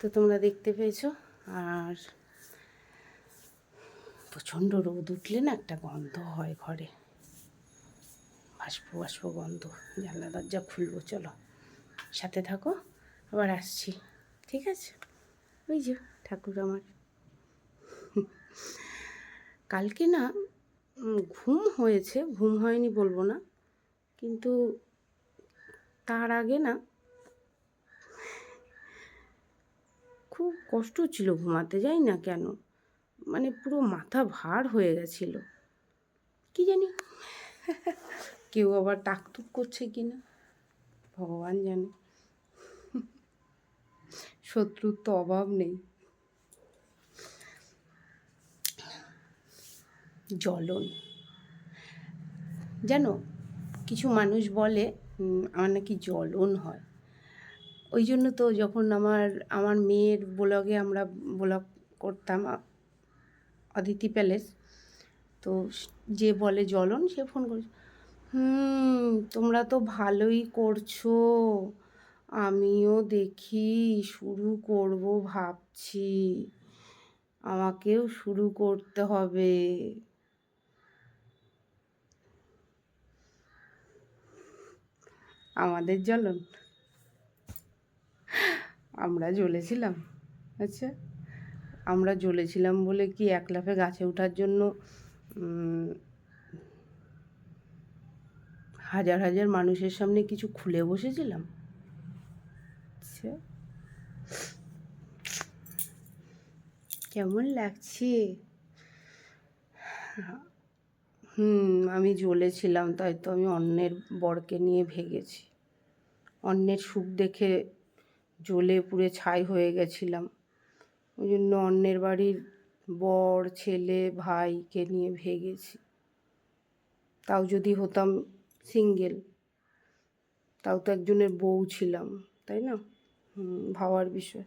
তো তোমরা দেখতে পেয়েছ। আর প্রচণ্ড রোদ উঠলে না একটা গন্ধ হয় ঘরে। বাষ্প বাষ্প গন্ধ, জানলা, দরজা খুলবো চলো। সাথে থাকো, আবার আসছি, ঠিক আছে? ওই যে ঠাকুর আমার। কালকে না ঘুম হয়েছে, ঘুম হয়নি বলব না। কিন্তু তার আগে না খুব কষ্ট ছিল ঘুমাতে যাই না কেন। মানে পুরো মাথা ভার হয়ে গেছিল। কি জানি? কেউ আবার টাকটুক করছে কি না? ভগবান জানে। শত্রুর তো অভাব নেই। জ্বলন। জানো, কিছু মানুষ বলে আমার নাকি জ্বলন হয়। ওই জন্য তো যখন আমার আমার মেয়ের ব্লগে আমরা ব্লগ করতাম অদিতি প্যালেস, তো যে বলে জ্বলন সে ফোন করে হুম, তোমরা তো ভালোই করছ, আমিও দেখি, শুরু করব ভাবছি, আমাকেও শুরু করতে হবে। আমাদের জ্বলন। আমরা জ্বলেছিলাম আচ্ছা। আমরা জ্বলেছিলাম বলে কি এক লাফে গাছে ওঠার জন্য হাজার হাজার মানুষের সামনে কিছু খুলে বসেছিলাম? আচ্ছা। কেমন লাগছে? হুম, আমি জ্বলেছিলাম, তাই তো আমি অন্যের বরকে নিয়ে ভেগেছি। অন্যের সুখ দেখে জ্বলে পুড়ে ছাই হয়ে গেছিলাম। ওই জন্য অন্যের বাড়ির বর, ছেলে, ভাইকে নিয়ে ভেগেছি। তাও যদি হতাম সিঙ্গেল তাও তো একজনের বউ ছিলাম, তাই না? ভাবার বিষয়।